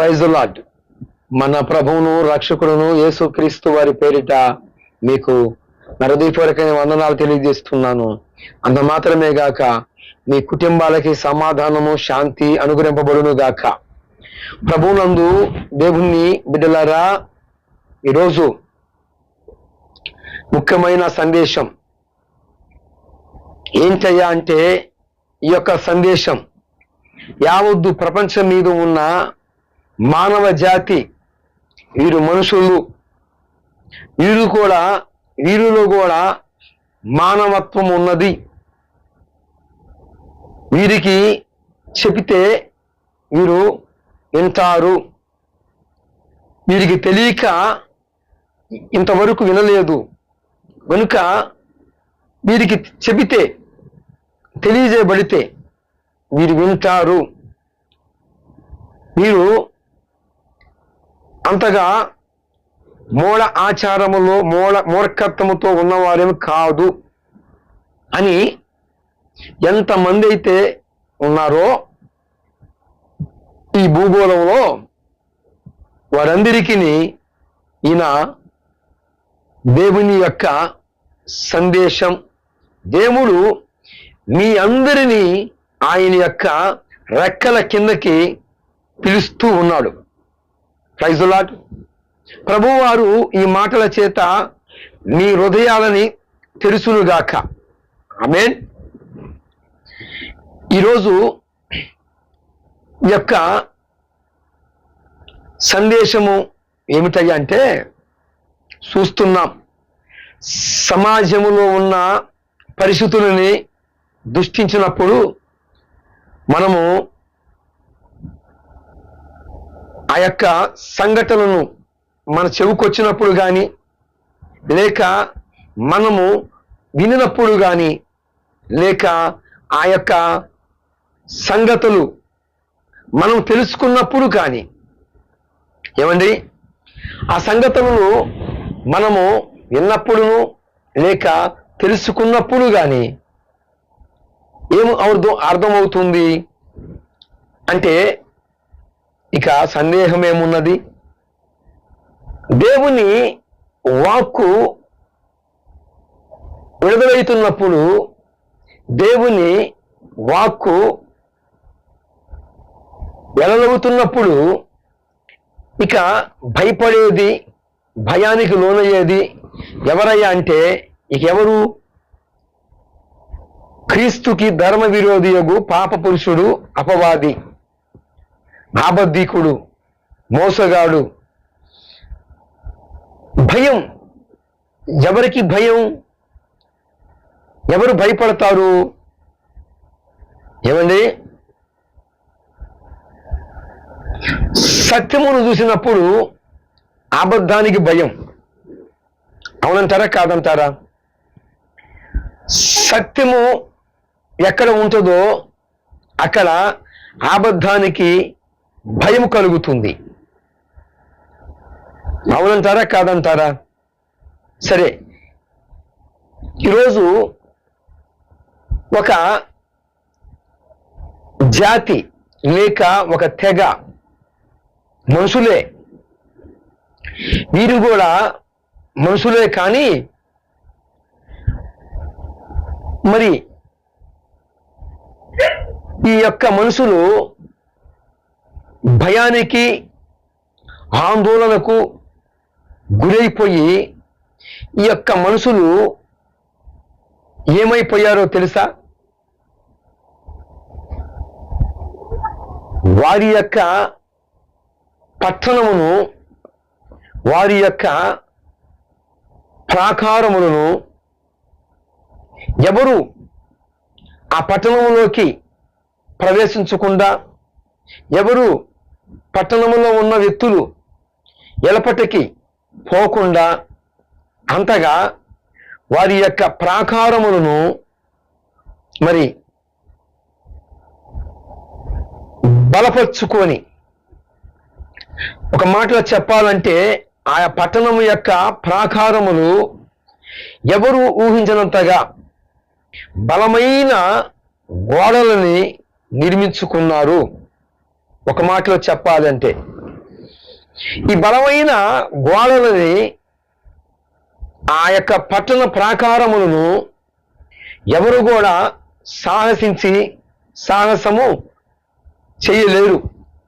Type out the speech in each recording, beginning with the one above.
Praise lord మన ప్రభువును రక్షకుడును యేసుక్రీస్తు వారి పేరిట మీకు నరదీపూర్వకమైన వందనాలు తెలియజేస్తున్నాను. అంత మాత్రమే గాక మీ కుటుంబాలకి సమాధానము శాంతి అనుగ్రహింపబడును గాక. ప్రభునందు దేవుణ్ణి బిడ్డలారా ఈరోజు ముఖ్యమైన సందేశం. ఏంటయ్యా అంటే ఈ యొక్క సందేశం యావద్దు ప్రపంచం మీద ఉన్న మానవ జాతి వీరు మనుషులు. వీరు కూడా వీరిలో కూడా మానవత్వం ఉన్నది. వీరికి చెబితే వీరు వింటారు. వీరికి తెలియక ఇంతవరకు వినలేదు. కనుక వీరికి చెబితే తెలియజేయబడితే వీరు వింటారు. వీరు అంతగా మూల ఆచారములో మూల మూర్ఖత్వముతో ఉన్నవారేమి కాదు అని ఎంతమంది అయితే ఉన్నారో ఈ భూగోళంలో వారందరికీ ఈయన దేవుని యొక్క సందేశం. దేవుడు మీ అందరినీ ఆయన యొక్క రెక్కల కిందకి పిలుస్తూ ఉన్నాడు. ప్రైజులాట్ ప్రభువారు ఈ మాటల చేత మీ హృదయాలని తెలుసునుగాక ఆమెన్. ఈరోజు యొక్క సందేశము ఏమిటయ్యా అంటే చూస్తున్నాం. సమాజములో ఉన్న పరిస్థితులని దృష్టించినప్పుడు మనము ఆ యొక్క సంఘటనను మన చెవుకొచ్చినప్పుడు కానీ లేక మనము వినినప్పుడు కానీ లేక ఆ యొక్క సంగతులు మనం తెలుసుకున్నప్పుడు కానీ ఏమండి? ఆ సంగతులను మనము విన్నప్పుడును లేక తెలుసుకున్నప్పుడు కానీ ఏం అర్థం అర్థమవుతుంది? అంటే ఇక సందేహం ఏమున్నది? దేవుని వాక్కు విడుదలవుతున్నప్పుడు దేవుని వాక్కు వెలలవుతున్నప్పుడు ఇక భయపడేది భయానికి లోనయ్యేది ఎవరయ్యా అంటే ఇక ఎవరు? క్రీస్తుకి ధర్మ విరోధియగు పాప పురుషుడు అపవాది. ఆబద్ధికుడు మోసగాడు. భయం. ఎవరికి భయం? ఎవరు భయపడతారు? ఏమండి? సత్యమును చూసినప్పుడు అబద్ధానికి భయం. అవునంటారా? కాదంటారా? సత్యము ఎక్కడ ఉంటుందో అక్కడ అబద్ధానికి భయం కలుగుతుంది. అవునంటారా? కాదంటారా? సరే. ఈరోజు ఒక జాతి లేక ఒక తెగ మనుషులే. వీరు కూడా మనుషులే కానీ మరి ఈ యొక్క మనుషులు భయానికి ఆందోళనకు గురైపోయి ఈ యొక్క మనుషులు ఏమైపోయారో తెలుసా? వారి యొక్క పట్టణమును వారి యొక్క ప్రాకారములను ఎవరు ఆ పట్టణములోకి ప్రవేశించకుండా ఎవరు పట్టణములో ఉన్న వ్యక్తులు ఎలపటికి పోకుండా అంతగా వారి యొక్క ప్రాకారములను మరి బలపరుచుకొని ఒక మాటలో చెప్పాలంటే ఆయా పట్టణం యొక్క ప్రాకారములు ఎవరు ఊహించినంతగా బలమైన గోడలని నిర్మించుకున్నారు. ఒక మాటలో చెప్పాలంటే ఈ బలమైన గోడలని ఆ యొక్క పట్టణ ప్రాకారములను ఎవరు కూడా సాహసించి సాహసము చేయలేరు.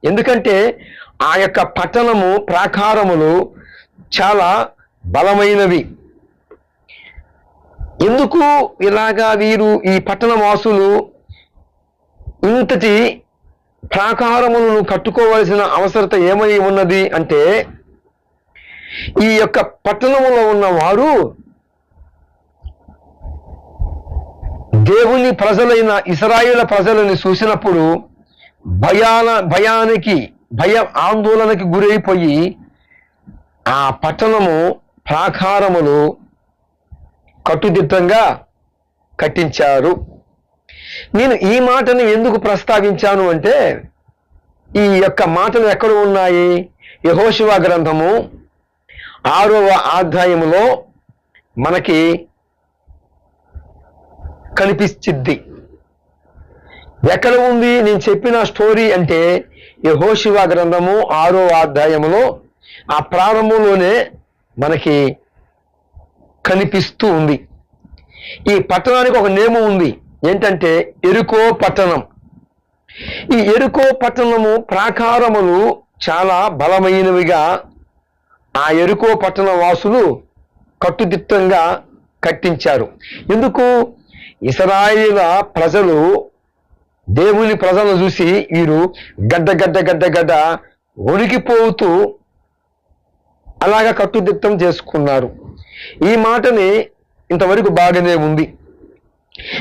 ఎందుకంటే ఆ యొక్క పట్టణము ప్రాకారములు చాలా బలమైనవి. ఎందుకు ఇలాగా వీరు ఈ పట్టణ వాసులు ఇంతటి ప్రాకారములను కట్టుకోవలసిన అవసరత ఏమై ఉన్నది అంటే ఈ యొక్క పట్టణములో ఉన్నవారు దేవుని ప్రజలైన ఇస్రాయేల్ ప్రజలని చూసినప్పుడు భయాన భయానికి భయ ఆందోళనకి గురైపోయి ఆ పట్టణము ప్రాకారములు కట్టుదిట్టంగా కట్టించారు. నేను ఈ మాటను ఎందుకు ప్రస్తావించాను అంటే ఈ యొక్క మాటలు ఎక్కడ ఉన్నాయి? యహోశివ గ్రంథము ఆరవ అధ్యాయములో మనకి కనిపిస్తుంది. ఎక్కడ ఉంది? నేను చెప్పిన స్టోరీ అంటే యహోశివ గ్రంథము ఆరో అధ్యాయములో ఆ ప్రారంభంలోనే మనకి కనిపిస్తూ ఉంది. ఈ పట్టణానికి ఒక నియమం ఉంది. ఏంటంటే ఎరుకో పట్టణం. ఈ ఎరుకో పట్టణము ప్రాకారములు చాలా బలమైనవిగా ఆ ఎరుకో పట్టణ వాసులు కట్టుదిట్టంగా కట్టించారు. ఎందుకు? ఇసరాయిల ప్రజలు దేవుని ప్రజలను చూసి వీరు గడ్డ గడ్డ గడ్డ గడ్డ వణికిపోతూ అలాగా కట్టుదిట్టం చేసుకున్నారు. ఈ మాటని ఇంతవరకు బాగానే ఉంది.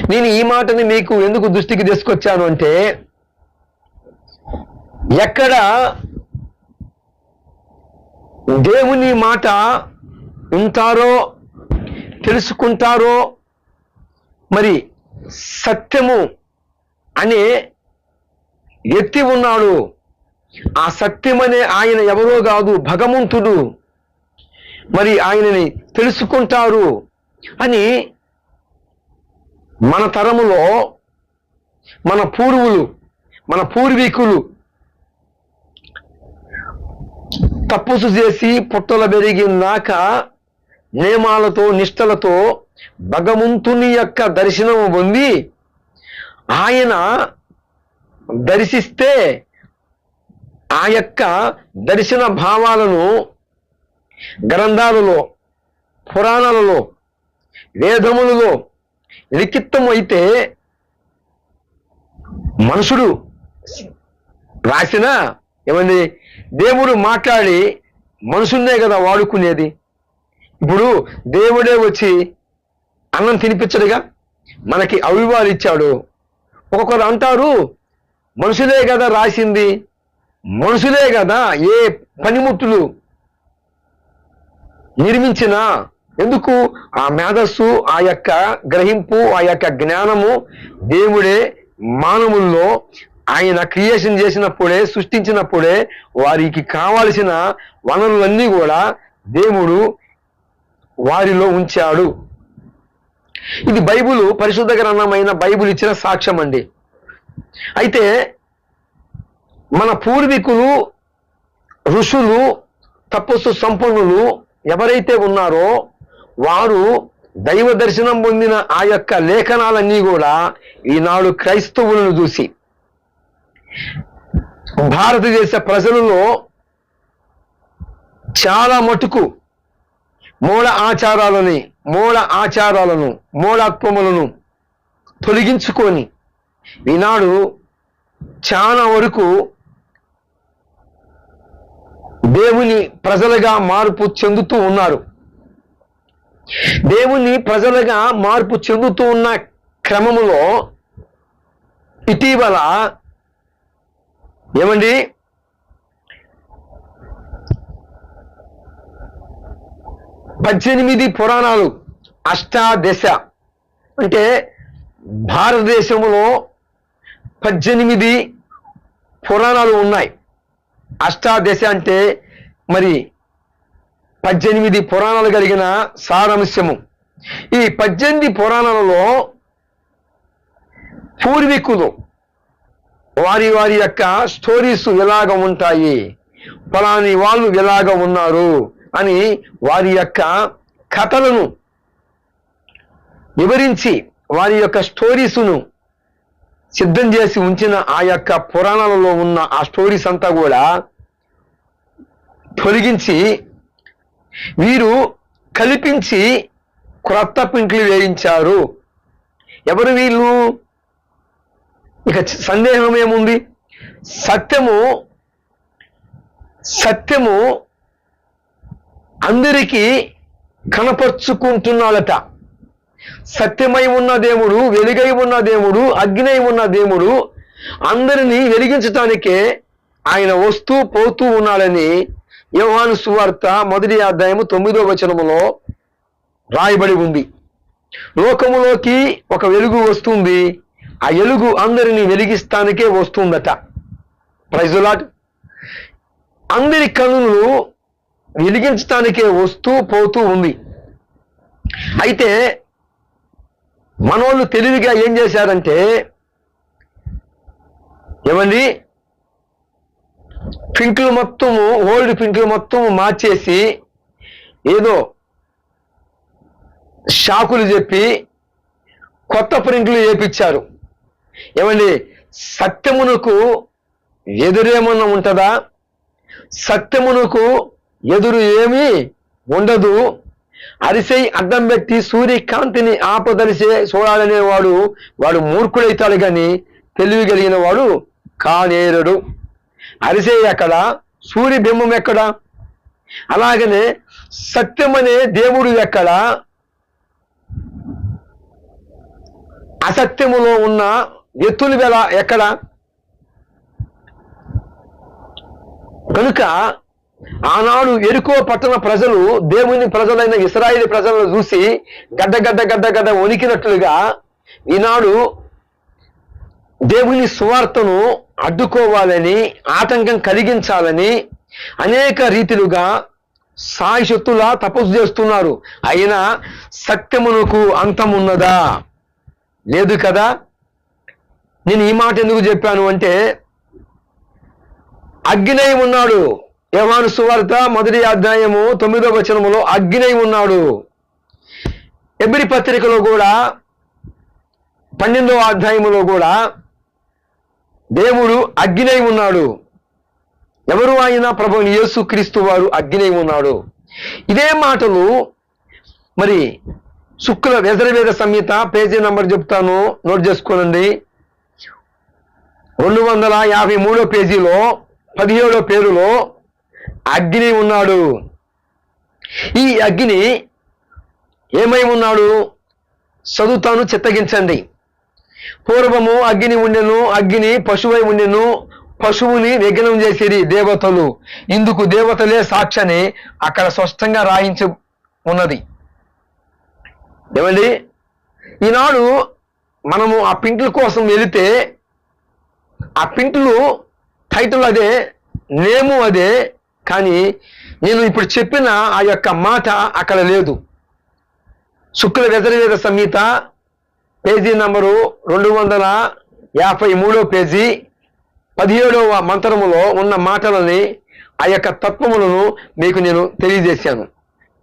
నేను ఈ మాటని మీకు ఎందుకు దృష్టికి తీసుకొచ్చాను అంటే ఎక్కడ దేవుని మాట ఉంటారో తెలుసుకుంటారో మరి సత్యము అనే ఎత్తి ఉన్నాడు. ఆ సత్యమనే ఆయన ఎవరో కాదు భగవంతుడు. మరి ఆయనని తెలుసుకుంటారు అని మన తరములో మన పూర్వులు మన పూర్వీకులు తప్పుసు చేసి పుట్టల పెరిగినాక నియమాలతో నిష్టలతో భగవంతుని యొక్క దర్శనం పొంది ఆయన దర్శిస్తే ఆ యొక్క దర్శన భావాలను గ్రంథాలలో పురాణాలలో వేదములలో లిఖిత్వం అయితే మనుషుడు రాసిన ఏమంది? దేవుడు మాట్లాడి మనుషున్నే కదా వాడుకునేది. ఇప్పుడు దేవుడే వచ్చి అన్నం తినిపించడుగా? మనకి అవివాలు ఇచ్చాడు. ఒక్కొక్కరు అంటారు మనుషులే కదా రాసింది. మనుషులే కదా ఏ పనిముట్లు నిర్మించినా ఎందుకు? ఆ మేధస్సు ఆ యొక్క గ్రహింపు ఆ యొక్క జ్ఞానము దేవుడే మానవుల్లో ఆయన క్రియేషన్ చేసినప్పుడే సృష్టించినప్పుడే వారికి కావలసిన వనరులన్నీ కూడా దేవుడు వారిలో ఉంచాడు. ఇది బైబుల్ పరిశుద్ధ గ్రంథమైన బైబుల్ ఇచ్చిన సాక్ష్యం అండి. అయితే మన పూర్వీకులు ఋషులు తపస్సు సంపన్నులు ఎవరైతే ఉన్నారో వారు దైవ దర్శనం పొందిన ఆ యొక్క లేఖనాలన్నీ కూడా ఈనాడు క్రైస్తవులను చూసి భారతదేశ ప్రజలలో చాలా మటుకు మూల ఆచారాలని మూల ఆచారాలను మూలత్వములను తొలగించుకొని ఈనాడు చాలా వరకు దేవుని ప్రజలుగా మార్పు చెందుతూ ఉన్నారు. దేవుని ప్రజలుగా మార్పు చెందుతూ ఉన్న క్రమములో ఇటీవల ఏమండి? పద్దెనిమిది పురాణాలు అష్టాదశ అంటే భారతదేశంలో పద్దెనిమిది పురాణాలు ఉన్నాయి. అష్టాదశ అంటే మరి పద్దెనిమిది పురాణాలు కలిగిన సారాంశము ఈ పద్దెనిమిది పురాణాలలో పూర్వీకులు వారి వారి యొక్క స్టోరీస్ ఎలాగ ఉంటాయి? ఫలాని వాళ్ళు ఇలాగ ఉన్నారు? అని వారి యొక్క కథలను వివరించి వారి యొక్క స్టోరీస్ను సిద్ధం చేసి ఉంచిన ఆ యొక్క పురాణాలలో ఉన్న ఆ స్టోరీస్ అంతా కూడా తొలగించి వీరు కల్పించి క్రొత్త పింట్లు వేయించారు. ఎవరు వీళ్ళు? ఇక సందేహం ఏముంది? సత్యము సత్యము అందరికీ కనపరుచుకుంటున్నాడట. సత్యమై ఉన్న దేవుడు వెలుగై ఉన్న దేవుడు అగ్నై ఉన్న దేవుడు అందరినీ వెలిగించటానికే ఆయన వస్తూ పోతూ ఉన్నాడని యోహాను సువార్త మొదటి అధ్యాయము తొమ్మిదో వచనములో రాయబడి ఉంది. లోకములోకి ఒక వెలుగు వస్తుంది. ఆ వెలుగు అందరినీ వెలిగిస్తానికే వస్తుందట. ప్రైజులాట్ అందరి కనులు వెలిగించటానికే వస్తూ పోతూ ఉంది. అయితే మనోళ్ళు తెలివిగా ఏం చేశారంటే ఏమండి? పింకులు మొత్తము ఓల్డ్ పింకులు మొత్తము మార్చేసి ఏదో షాకులు చెప్పి కొత్త ప్రింట్లు వేపించారు ఏమండి సత్యమునకు ఎదురేమన్నా ఉంటుందా? సత్యమునకు ఎదురు ఏమీ ఉండదు. అరిసై అడ్డం పెట్టి సూర్యకాంతిని ఆపదలిసే చూడాలనే వాడు వాడు మూర్ఖుడైతాడు కానీ తెలివి కలిగిన వాడు కానేరుడు. అరిసే ఎక్కడ? సూర్య బింబం ఎక్కడ? అలాగనే సత్యమనే దేవుడు ఎక్కడ? అసత్యములో ఉన్న ఎత్తులు వెల ఎక్కడ? కనుక ఆనాడు ఎరుకో పట్టణ ప్రజలు దేవుని ప్రజలైన ఇస్రాయిల్ ప్రజలను చూసి గడ్డ గడ్డ గడ్డ గడ్డ వణికినట్లుగా ఈనాడు దేవుని సువార్తను అడ్డుకోవాలని ఆటంకం కలిగించాలని అనేక రీతిలుగా సాయశక్తులా తపస్సు చేస్తున్నారు. అయినా సత్యమునకు అంతం ఉన్నదా? లేదు కదా? నేను ఈ మాట ఎందుకు చెప్పాను అంటే అగ్నినై ఉన్నాడు. యవాను సువార్త మొదటి అధ్యాయము తొమ్మిదో వచనములో అగ్నినై ఉన్నాడు. ఎబ్రి పత్రికలో కూడా పన్నెండవ అధ్యాయములో కూడా దేవుడు అగ్నై ఉన్నాడు. ఎవరు ఆయన? ప్రభు యేసు క్రీస్తు వారు అగ్నై ఉన్నాడు. ఇదే మాటలు మరి శుక్ల వ్యజరవేద సంహిత పేజీ నంబర్ చెప్తాను. నోట్ చేసుకోనండి. రెండు వందల యాభై మూడో పేజీలో పదిహేడో పేరులో అగ్ని ఉన్నాడు. ఈ అగ్ని ఏమై ఉన్నాడు? చదువుతాను చిత్తగించండి. పూర్వము అగ్ని ఉండెను అగ్ని పశువై ఉండెను పశువుని విఘ్నం చేసేది దేవతలు. ఇందుకు దేవతలే సాక్షని అక్కడ స్పష్టంగా రాయించి ఉన్నది. ఏమండి? ఈనాడు మనము ఆ పింకుల కోసం వెళితే ఆ పింకులు టైటిల్ అదే నేము అదే కానీ నేను ఇప్పుడు చెప్పిన ఆ యొక్క మాట అక్కడ లేదు. శుక్ల వ్యతిరేక సంహిత పేజీ నంబరు రెండు వందల యాభై మూడో పేజీ పదిహేడవ మంత్రములో ఉన్న మాటలని ఆ యొక్క తత్వములను మీకు నేను తెలియజేశాను.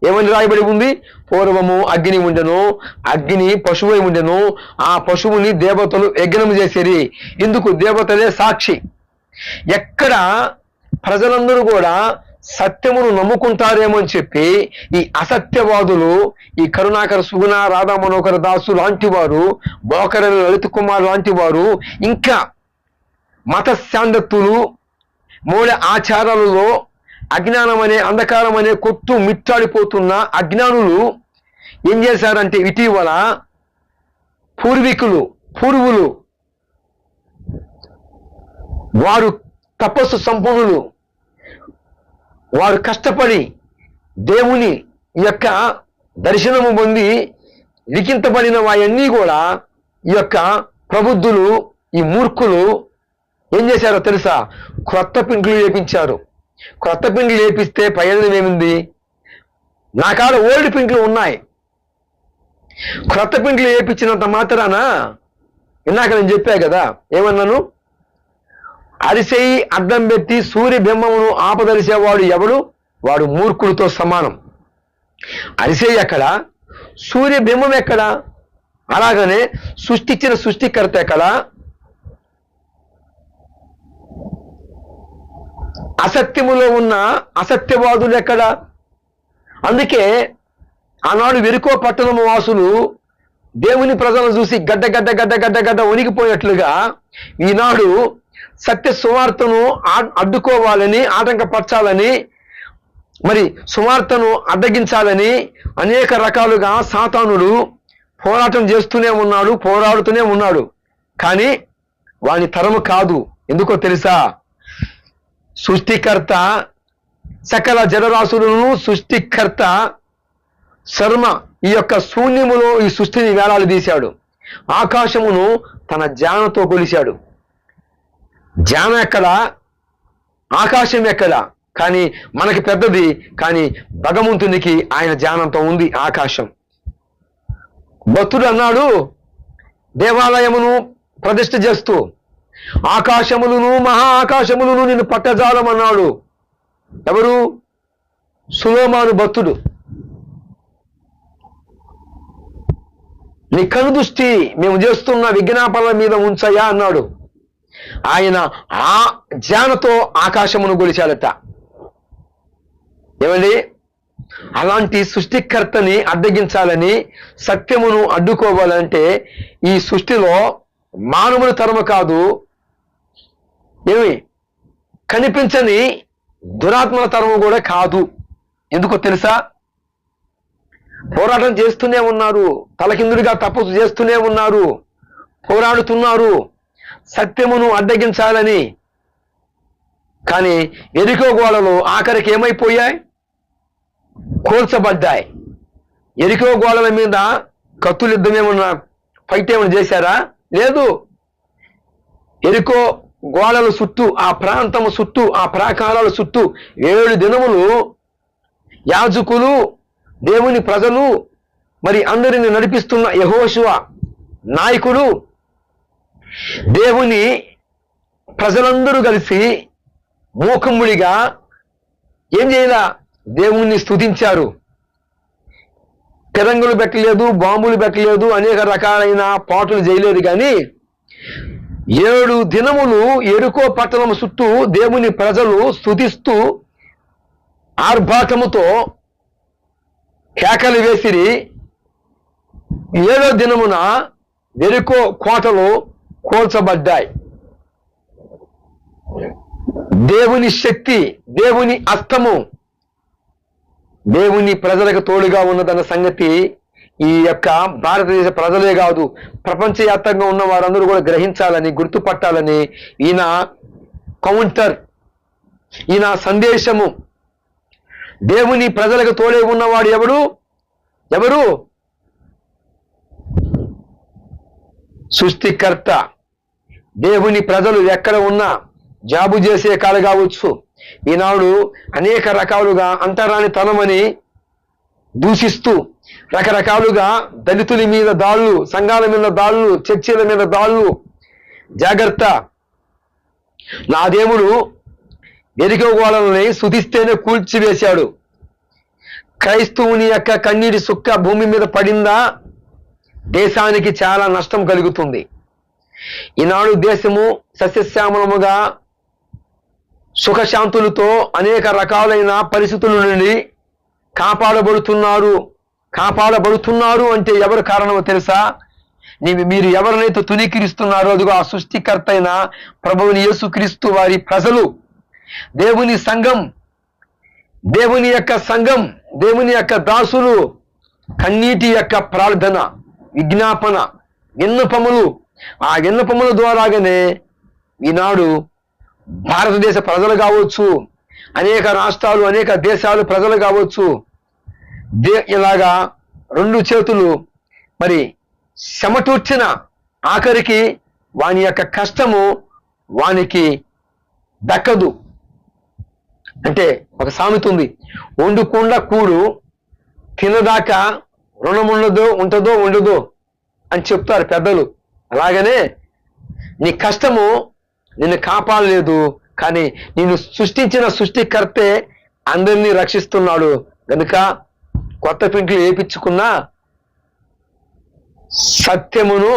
ఏమని రాయబడి ఉంది? పూర్వము అగ్ని ఉండెను అగ్ని పశువై ఉండెను ఆ పశువుని దేవతలు యజ్ఞము చేసేరి. ఇందుకు దేవతలే సాక్షి. ఎక్కడ ప్రజలందరూ కూడా సత్యమును నమ్ముకుంటారేమో అని చెప్పి ఈ అసత్యవాదులు ఈ కరుణాకర సుగుణ రాధా మనోకర దాసు లాంటి వారు బోకర లలిత్ కుమార్ లాంటి వారు ఇంకా మత శాంతత్తులు మూల ఆచారాలలో అజ్ఞానం అనే అంధకారం అనే కొట్టు మిట్టాడిపోతున్న అజ్ఞానులు ఏం చేశారంటే ఇటీవల పూర్వీకులు పూర్వులు వారు తపస్సు సంపన్నులు వారు కష్టపడి దేవుని యొక్క దర్శనము పొంది లిఖింతబడిన వాయన్నీ కూడా ఈ యొక్క ప్రబుద్ధులు ఈ మూర్ఖులు ఏం చేశారో తెలుసా? క్రొత్త పిండ్లు లేపించారు. క్రొత్త పిండ్లు లేపిస్తే ప్రయోజనం ఏమింది? నా కాడ ఓల్డ్ పిండ్లు ఉన్నాయి. క్రొత్త పిండ్లు వేయించినంత మాత్రాన ఇందాక నేను చెప్పా కదా ఏమన్నాను? అరిసెయి అడ్డం పెట్టి సూర్య బింబమును ఆపదలిసేవాడు ఎవడు? వాడు మూర్ఖుడితో సమానం. అరిసెయి ఎక్కడ? సూర్య బింబం ఎక్కడ? అలాగనే సృష్టించిన సృష్టికర్త ఎక్కడ? అసత్యములో ఉన్న అసత్యవాదులు ఎక్కడ? అందుకే ఆనాడు వెరుకో పట్టణము వాసులు దేవుని ప్రజలను చూసి గడ్డ గడ్డ గడ్డ గడ్డ గడ్డ వణికిపోయినట్లుగా ఈనాడు సత్య సువార్తను అడ్డుకోవాలని ఆటంకపరచాలని మరి సువార్తను అడ్డగించాలని అనేక రకాలుగా సాతానుడు పోరాటం చేస్తూనే ఉన్నాడు పోరాడుతూనే ఉన్నాడు. కానీ వాని తరము కాదు. ఎందుకో తెలుసా? సృష్టికర్త సకల జలరాశులను సృష్టికర్త శర్మ ఈ యొక్క శూన్యములో ఈ సృష్టిని వేలాలు తీశాడు. ఆకాశమును తన జానతో కొలిశాడు. జాన ఎక్కడ ఆకాశం ఎక్కడ కానీ మనకి పెద్దది కానీ భగవంతునికి ఆయన జ్ఞానంతో ఉంది ఆకాశం. భక్తుడు అన్నాడు దేవాలయమును ప్రతిష్ఠ చేస్తూ ఆకాశములను మహా ఆకాశములను నిన్ను పట్టజాలమన్నాడు. ఎవరు? సులోమాను భక్తుడు. నీ కను దృష్టి మేము చేస్తున్న విజ్ఞాపనల మీద ఉంచయా అన్నాడు. ఆయన ఆ జానతో ఆకాశమును గొలిచాడట. ఏమండి? అలాంటి సృష్టికర్తని అడ్డగించాలని సత్యమును అడ్డుకోవాలంటే ఈ సృష్టిలో మానవుని తరము కాదు ఏమి? కనిపించని దురాత్మల తరము కూడా కాదు. ఎందుకో తెలుసా? పోరాటం చేస్తూనే ఉన్నారు తలకిందుడిగా తపస్సు చేస్తూనే ఉన్నారు పోరాడుతున్నారు. సత్యమును అడ్డగించాలని. కానీ ఎరికో గోడలు ఆఖరికి ఏమైపోయాయి? కూల్చబడ్డాయి. ఎరికో గోడల మీద కత్తులు యుద్ధం ఏమన్నా ఫైట్ ఏమైనా చేశారా? లేదు. ఎరికో గోడల చుట్టూ ఆ ప్రాంతము చుట్టూ ఆ ప్రాకారాల చుట్టూ ఏడు దినములు యాజకులు దేవుని ప్రజలు మరి అందరిని నడిపిస్తున్న యహోశివ నాయకుడు దేవుని ప్రజలందరూ కలిసి మూకుమ్ముడిగా ఏం చేయాల? దేవుణ్ణి స్థుతించారు తిరంగులు పెట్టలేదు బాంబులు పెట్టలేదు అనేక రకాలైన పాటలు చేయలేదు కానీ ఏడు దినములు ఎరుకో పట్టణం చుట్టూ దేవుని ప్రజలు స్తుతిస్తూ ఆర్భాటముతో కేకలు వేసిరి. ఏడో దినమున ఎరుకో కోటలు కోల్చబడ్డాయి. దేవుని శక్తి దేవుని అస్తము దేవుని ప్రజలకు తోడుగా ఉన్నదన్న సంగతి ఈ యొక్క భారతదేశ ప్రజలే కాదు ప్రపంచవ్యాప్తంగా ఉన్న వారందరూ కూడా గ్రహించాలని గుర్తుపట్టాలని ఈయన కౌంటర్ ఈయన సందేశము. దేవుని ప్రజలకు తోడే ఉన్నవాడు ఎవడు ఎవరు? సృష్టికర్త. దేవుని ప్రజలు ఎక్కడ ఉన్నా జాబు చేసే కాడ కావచ్చు. ఈనాడు అనేక రకాలుగా అంటరాని తనమని దూషిస్తూ రకరకాలుగా దళితుల మీద దాళ్ళు సంఘాల మీద దాళ్ళు చర్చిల మీద దాళ్ళు జాగ్రత్త. నా దేవుడు ఎరుకోవాలని సుధిస్తేనే కూల్చివేశాడు. క్రైస్తవుని యొక్క కన్నీటి సుక్క భూమి మీద పడిందా? దేశానికి చాలా నష్టం కలుగుతుంది. ఈనాడు దేశము సస్యశ్యామలముగా సుఖశాంతులతో అనేక రకాలైన పరిస్థితుల నుండి కాపాడబడుతున్నారు. కాపాడబడుతున్నారు అంటే ఎవరు కారణమో తెలుసా? నీవు మీరు ఎవరినైతే తునీకరిస్తున్నారో అదిగో ఆ సృష్టికర్త అయిన ప్రభువుని యేసుక్రీస్తు వారి ప్రజలు. దేవుని సంఘం దేవుని యొక్క సంఘం దేవుని యొక్క దాసులు కన్నీటి యొక్క ప్రార్థన. విజ్ఞాపన విన్నపములు. ఆ విన్నపముల ద్వారాగానే ఈనాడు భారతదేశ ప్రజలు కావచ్చు అనేక రాష్ట్రాలు అనేక దేశాలు ప్రజలు కావచ్చు దే ఇలాగా రెండు చేతులు మరి చెమటూర్చిన ఆఖరికి వాని యొక్క కష్టము వానికి దక్కదు. అంటే ఒక సామెత ఉంది వండుకుండా కూడు తినదాకా రుణం ఉండదో ఉంటుందో ఉండదో అని చెప్తారు పెద్దలు. అలాగనే నీ కష్టము నిన్ను కాపాడలేదు కానీ నిన్ను సృష్టించిన సృష్టికర్తే అందరినీ రక్షిస్తున్నాడు. కనుక కొత్త పింట్లు వేపించుకున్నా సత్యమును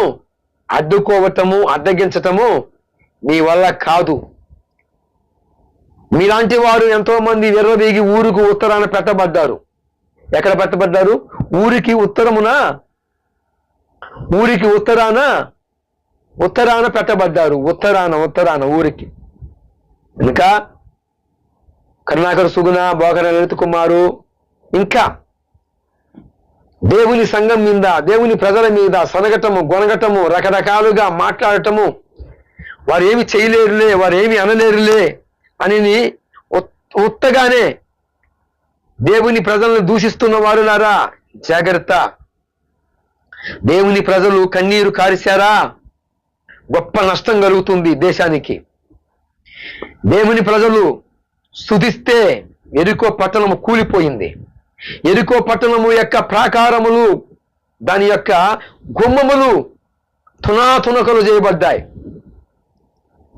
అడ్డుకోవటము అడ్డగించటము నీ వల్ల కాదు. మీలాంటి వారు ఎంతో మంది విర్రవీగి ఊరుకు ఉత్తరాన పెట్టబడ్డారు. ఎక్కడ పెట్టబడ్డారు? ఊరికి ఉత్తరమున. ఊరికి ఉత్తరాన. ఉత్తరాన పెట్టబడ్డారు. ఉత్తరాన ఉత్తరాన ఊరికి. ఇంకా కరుణాకర సుగుణ బోకర లలిత కుమారు ఇంకా దేవుని సంఘం మీద దేవుని ప్రజల మీద సనగటము గొనగటము రకరకాలుగా మాట్లాడటము. వారు ఏమి చేయలేరులే వారు ఏమి అనలేరులే అని ఉత్తగానే దేవుని ప్రజలను దూషిస్తున్న వారులారా జాగ్రత్త. దేవుని ప్రజలు కన్నీరు కారిశారా? గొప్ప నష్టం కలుగుతుంది దేశానికి. దేవుని ప్రజలు స్థుతిస్తే ఎరుకో పట్టణము కూలిపోయింది. ఎరుకో పట్టణము యొక్క ప్రాకారములు దాని యొక్క గుమ్మములు తునాతునకలు చేయబడ్డాయి.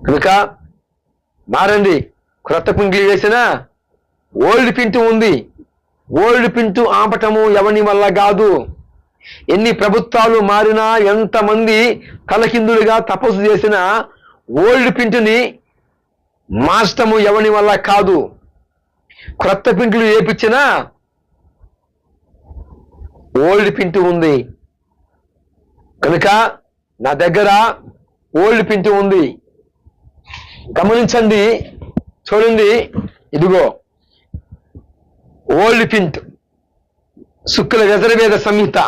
కనుక మారండి క్రొత్త పింగిలి వేసిన ఓల్డ్ పింటు ఉంది. ఓల్డ్ పింటు ఆపటము ఎవని వల్ల కాదు. ఎన్ని ప్రభుత్వాలు మారినా ఎంతమంది తలకిందులుగా తపస్సు చేసినా ఓల్డ్ పింటుని మార్చటము ఎవని వల్ల కాదు. క్రొత్త పింటులు ఏపించినా ఓల్డ్ పింటు ఉంది. కనుక నా దగ్గర ఓల్డ్ పింటు ఉంది. గమనించండి చూడండి ఇదిగో. Old print Shukla Yajurveda Samhita.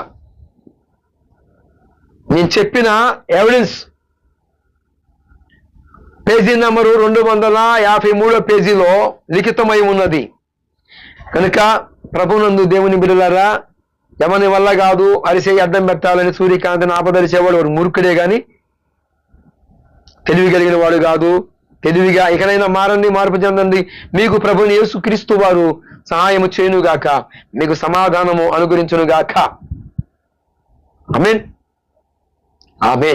నేను చెప్పిన ఎవిడెన్స్ పేజీ నంబరు రెండు వందల యాభై మూడో పేజీలో లిఖితమై ఉన్నది. కనుక ప్రభునందు దేవుని బిడలారా ఎవని వల్ల కాదు అరిసే అడ్డం పెట్టాలని సూర్యకాంతిని ఆపదరిచేవాడు వాడు మూర్ఖుడే గాని తెలివి కలిగిన వాడు కాదు. తెలివిగా ఇకనైనా మారండి మార్పు చెందండి. మీకు ప్రభుని యేసుక్రీస్తు వారు సహాయము చేయునుగాక మీకు సమాధానము అనుగురించునుగాక ఆమెన్. ఆమెన్.